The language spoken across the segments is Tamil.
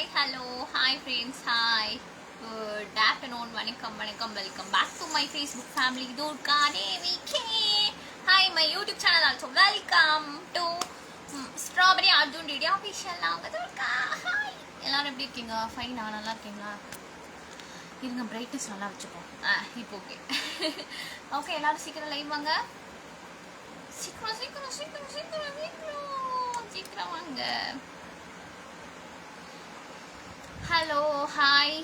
Hi hello hi friends hi good afternoon வணக்கம் வணக்கம் welcome back to my Facebook family Durga Devi K hi my YouTube channel also welcome to Strawberry Arjun DD official நாங்கள் ஹாய் எல்லாரும் எப்படி இருக்கீங்க? ஃபைனா நல்லா இருக்கீங்களா? இருங்க பிரைட்னஸ் நல்லா வச்சுப்போம். ஆ இப்போ ஓகே ஓகே எல்லாரும் சீக்கிரம் லைவ் வாங்க. சீக்கிரம் சீக்கிரம் சீக்கிரம் சீக்கிரம் சீக்கிரம் சீக்கிரம் வாங்க. ஹலோ ஹாய்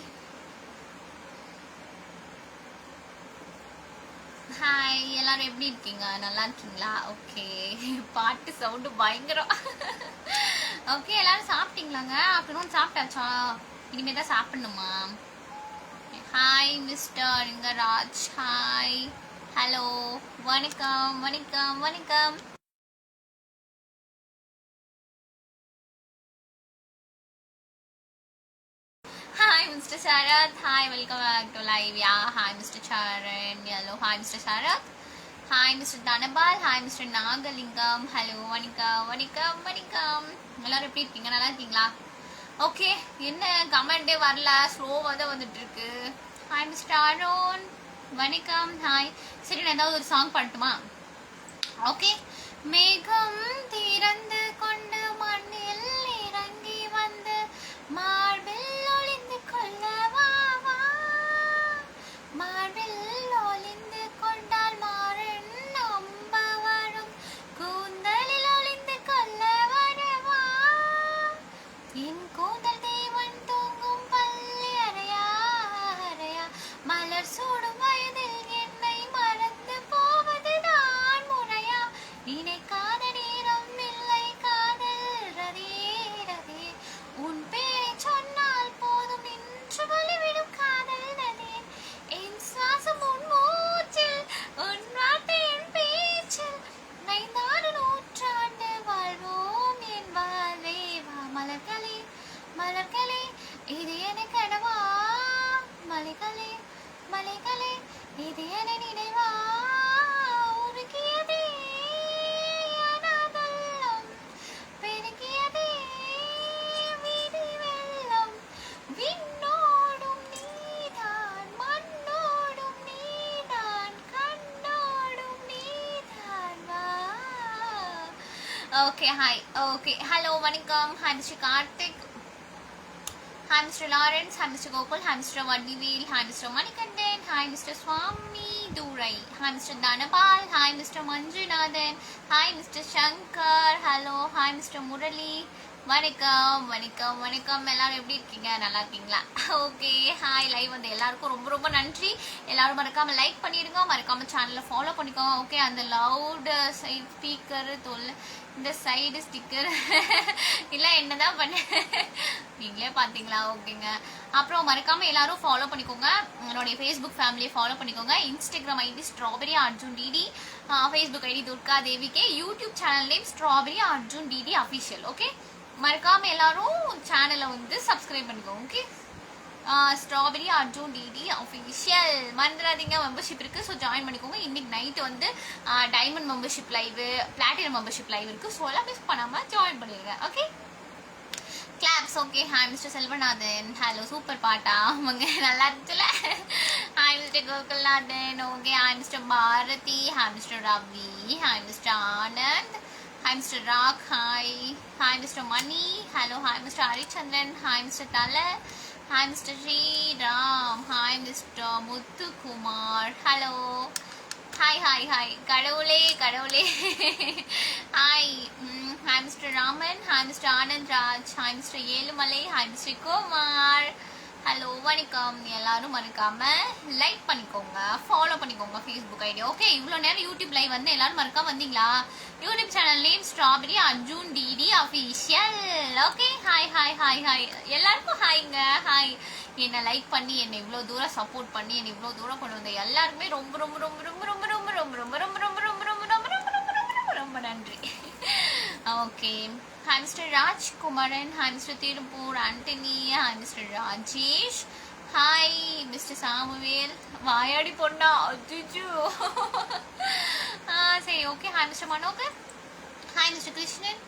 ஹாய் எல்லாரும் எப்படி இருக்கீங்க? நல்லா இருக்கீங்களா? ஓகே பாட்டு சவுண்டு பயங்கரம். ஓகே எல்லாரும் சாப்பிட்டீங்களாங்க? ஆஃப்டர்நூன் சாப்பிட்டாச்சா? இனிமே தான் சாப்பிடணுமா? Hi mister Raj hi hello வணக்கம் வணக்கம் வணக்கம். Mr. Sharath. Hi, welcome back to live. Yeah, hi, Mr. Charan. Hello, hi, Mr. Sharath. Hi, Mr. Dhanabal. Hi, Mr. Nagalingam. Hello, வணக்கம் வணக்கம் வணக்கம் எல்லாரும் எப்படி இருக்கீங்க நல்லா இருக்கீங்களா ஓகே என்ன கமெண்டே வரல ஸ்லோவாக தான் வந்துட்டு இருக்கு ஹாய் மிஸ்டர் அருண் வணக்கம் ஹாய் சரி நான் ஏதாவது ஒரு சாங் பண்ணட்டுமா ஓகே மேகம் திறந்து கொண்டு ஓகே ஹாய் ஓகே ஹலோ வணக்கம் hi mister Karthik hi mister Lawrence hi mister Gokul hi mister Vadivel hi mister Manikandan hi mister Swami Durai hi mister Dhanapal hi mister Manjunathan hi mister Shankar hello hi mister Murali வணக்கம் வணக்கம் வணக்கம். எல்லாரும் எப்படி இருக்கீங்க? நல்லா இருக்கீங்களா? ஓகே ஹாய் லைவ் வந்து எல்லாருக்கும் ரொம்ப ரொம்ப நன்றி. எல்லாரும் மறக்காம லைக் பண்ணிடுங்க. மறக்காம சேனலை ஃபாலோ பண்ணிக்கோங்க. ஓகே அந்த லவுட் சைட் ஸ்பீக்கர் தொல் இந்த சைடு ஸ்டிக்கர் இல்லை என்னதான் பண்ண நீங்களே பார்த்தீங்களா ஓகேங்க அப்புறம் மறக்காம எல்லாரும் ஃபாலோ பண்ணிக்கோங்க. என்னுடைய ஃபேஸ்புக் ஃபேமிலியை ஃபாலோ பண்ணிக்கோங்க. Instagram ID Strawberry Arjun DD Facebook ID Durga தேவிக்கே YouTube channel name Strawberry Arjun DD official okay மறக்காம எல்லாரும் சேனலை வந்து சப்ஸ்கிரைப் பண்ணிக்கோங்க okay Strawberry Arjun DD official மறந்துடாதீங்க மெம்பர்ஷிப் இருக்கு ஸோ ஜாயின் பண்ணிக்கோங்க. இன்னைக்கு நைட்டு வந்து diamond membership live platinum membership live இருக்கு ஸோ எல்லாம் மிஸ் பண்ணாம ஜாயின் பண்ணிடுங்க okay claps okay hi mister Selvanathan. Hello super பாட்டா? அவங்க நல்லா இருந்துச்சுல hi mister Gokulnathan. Okay hi mister Bharathi hi mister Ravi. Hi mister Anand. Hi mister Rock hi hi mister Mani hello hi mister Harichandran hi mister Thala hi mister Sriram hi mister Muthukumar hello hi hi hi கடவுளே கடவுளே hi hi mister Raman hi mister Anand Raj hi mister Ezhumalai hi mister Kumar hello வணக்கம் எல்லாரும் மறக்காம லைக் பண்ணிக்கோங்க ஃபாலோ பண்ணிக்கோங்க ஃபேஸ்புக் ஐடி ஓகே இவ்வளோ நேரம் யூடியூப் லைவ் வந்து எல்லாரும் மறக்காம வந்தீங்களா YouTube channel name Strawberry Arjun DD official okay hi hi hi hi எல்லாருக்கும் ஹாய்ங்க ஹாய் என்னை லைக் பண்ணி என்னை இவ்வளோ தூரம் சப்போர்ட் பண்ணி என்னை இவ்வளோ தூரம் கொண்டு வந்த எல்லாருமே ரொம்ப ரொம்ப ரொம்ப ரொம்ப ரொம்ப ரொம்ப ரொம்ப ரொம்ப ரொம்ப ரொம்ப ரொம்ப ரொம்ப ரொம்ப ரொம்ப ரொம்ப ரொம்ப ரொம்ப ரொம்ப நன்றி okay hi mister Rajkumaran hi mister Tiruppur Antony hi mister Rajesh. Hi mister Samuel. வாயாடி பொண்ணா? அஜிஜு சரி okay hi mister Manohar. Hi mister Krishnan.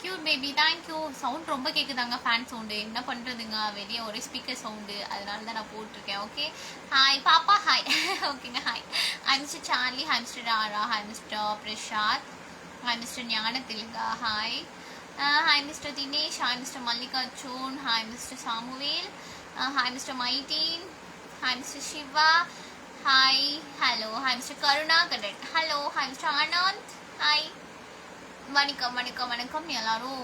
Cute baby thank you sound ரொம்ப கேட்குதாங்க ஃபேன் சவுண்டு என்ன பண்ணுறதுங்க வெளியே ஒரே ஸ்பீக்கர் சவுண்டு அதனால தான் நான் போட்டிருக்கேன் ஓகே ஹாய் பாப்பா ஹாய் ஓகேங்க hi hi mister Charlie hi mister Rara hi mister Prasad. Hi mister Gnana Thilaga hi hi mister Dinesh hi mister Mallikarjun hi mister Samuel hi mister மைட்டீன் hi mister Siva hi hello hi mister Karunakaran hello hi mister Anand hi வணக்கம் வணக்கம் வணக்கம். எல்லாரும்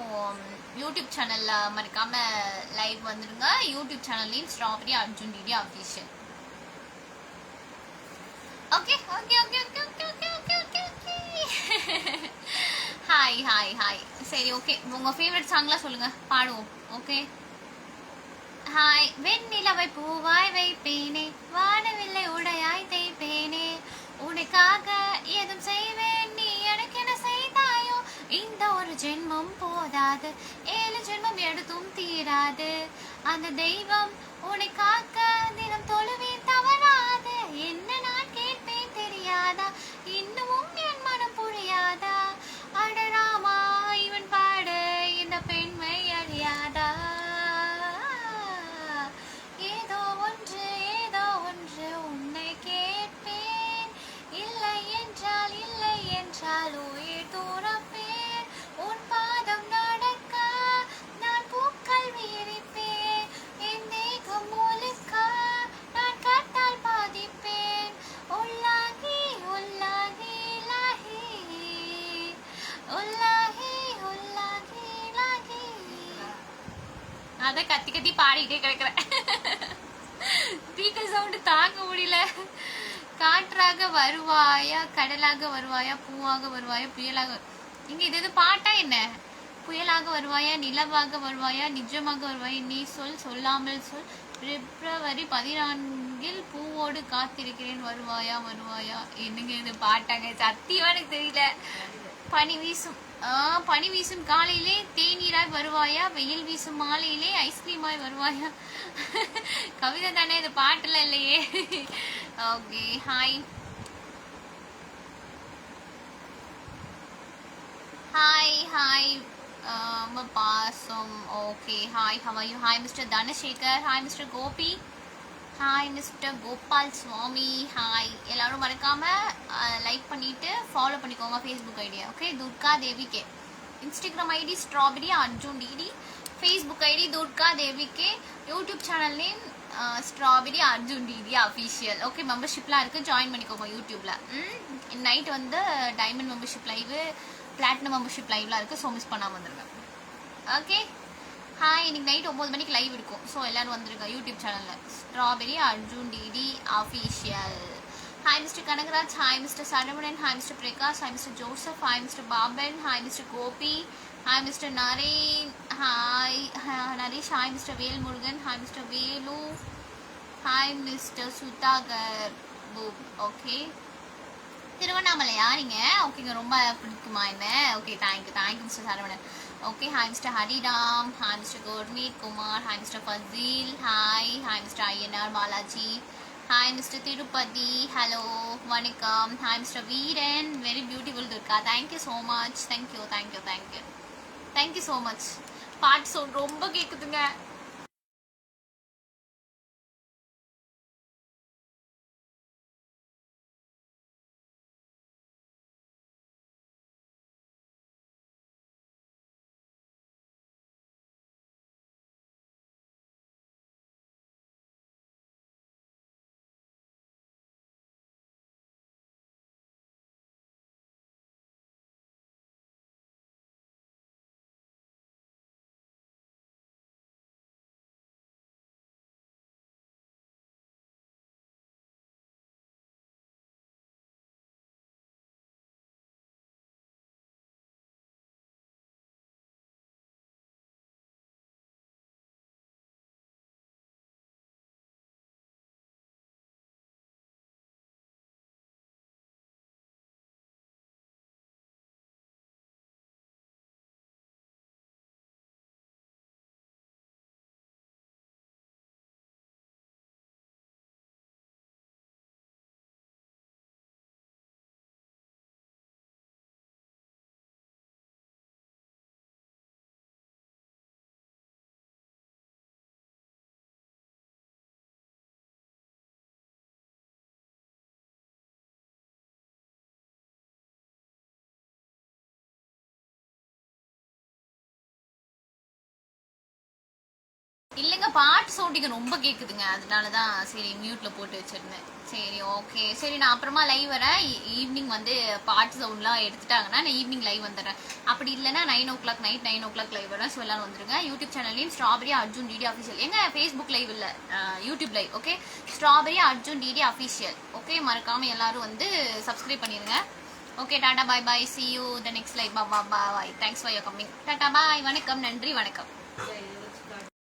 யூடியூப் சேனலில் மறக்காமல் லைவ் வந்துடுங்க யூடியூப் சேனல்லையும் Strawberry Arjun DD official okay okay okay okay okay hi hi hi சரி ஓகே உங்க ஃபேவரட் சாங்லாம் சொல்லுங்க. பாடுவோம். ஓகே ஹாய் வெண்ணிலவை பூவாய் வைப்பேனே. வானவில்லை உடையாய் தேய்ப்பேனே. உனக்காக ஏதும் செய்வேன் நீ எனக்கு என்ன செய்தாயோ? இந்த ஒரு ஜென்மம் போதாது. ஏழு ஜென்மம் எடுத்தும் தீராது. அந்த தெய்வம் உன்னை காக்க தினம் தொழில் அதான் கத்தி கத்தி பாடிக்கிட்டே கிடக்குறேன். ஸ்பீக்கர் சவுண்டு தாங்க முடியல. காற்றாக வருவாயா கடலாக வருவாயா பூவாக வருவாயா புயலாக இங்க இது பாட்டா என்ன? புயலாக வருவாயா நிலவாக வருவாயா நிஜமாக வருவாயா? நீ சொல் சொல்லாமல் சொல். பிப்ரவரி பதினான்கில் பூவோடு காத்திருக்கிறேன். வருவாயா வருவாயா? என்னங்க இது பாட்டாங்க? சத்தியமா எனக்கு தெரியல. பனி வீசும். பனி வீசும் காலையிலே தேநீராய் வருவாயா? வெயில் வீசும் மாலையிலே ஐஸ்கிரீமாய் வருவாயா? கவிதை தானே இது பாட்டுல இல்லையே. ஓகே ஹாய் ஹாய் ஹாய் பாசம். Okay hi how you hi mister Dhanasekar hi mister Gopi hi mister Gopal Swami hi எல்லாரும் மறக்காம லைக் பண்ணிட்டு ஃபாலோ பண்ணிக்கோங்க Facebook idea okay Durga Devi K. Instagram ID Strawberry Arjun DD Facebook ID Durga Devi K. YouTube channel name Strawberry Arjun DD official okay மெம்பர்ஷிப்லாம் இருக்குது ஜாயின் பண்ணிக்கோங்க யூடியூப்பில் நைட் வந்து diamond membership live platinum membership லைவ்லாம் இருக்குது ஸோ மிஸ் பண்ணாமல் வந்துருங்க. ஓகே ஹாய் இன்னைக்கு நைட் ஒம்பது மணிக்கு லைவ் இருக்கும் ஸோ எல்லாரும் வந்திருக்கா யூடியூப் சேனலில் Strawberry Arjun DD official hi mister Kanagaraj hi mister Saravanan hi mister Prakash hi mister Joseph hi mister Baban hi mister Gopi hi mister Naren hi Naresh hi mister Velmurugan hi mister Velu hi mister Sudhakar பூப் ஓகே திருவண்ணாமலையா நீங்க ஓகேங்க ரொம்ப பிடிக்குமா என்ன okay thank you thank you mister Saravanan okay hi mister Hariram hi mister Gurmeet Kumar hi mister Faseel hi hi mister Ayyanar Balaji hi mister Tirupati hello வணக்கம் hi mister Veeran very beautiful Durga thank you so much thank you thank you thank you thank you so much பாட்டு சவுண்ட் ரொம்ப கேட்குதுங்க இல்லைங்க பாட்டு சவுண்டிங்க ரொம்ப கேட்குதுங்க அதனால தான் சரி மியூட்டில் போட்டு வச்சிருந்தேன். சரி ஓகே சரி நான் அப்புறமா லைவ் வரேன். E-, ஈவினிங் வந்து பாட்டு சவுண்ட்லாம் எடுத்துட்டாங்கன்னா நான் ஈவினிங் லைவ் வந்துடுறேன். அப்படி இல்லைன்னா nine o'clock night nine o'clock live வரேன். ஸோ எல்லாரும் வந்துருங்க. யூடியூப் சேனல்லையும் ஸ்ட்ராபெரி அர்ஜுன் டிடி அஃபிஷியல் எங்க ஃபேஸ்புக் லைவ் இல்லை? YouTube live okay Strawberry Arjun DD official okay மறக்காமல் எல்லாரும் வந்து சப்ஸ்கிரைப் பண்ணிடுங்க okay tata bye bye see you the next live பா பா bye thanks for your coming tata bye வணக்கம். நன்றி வணக்கம்.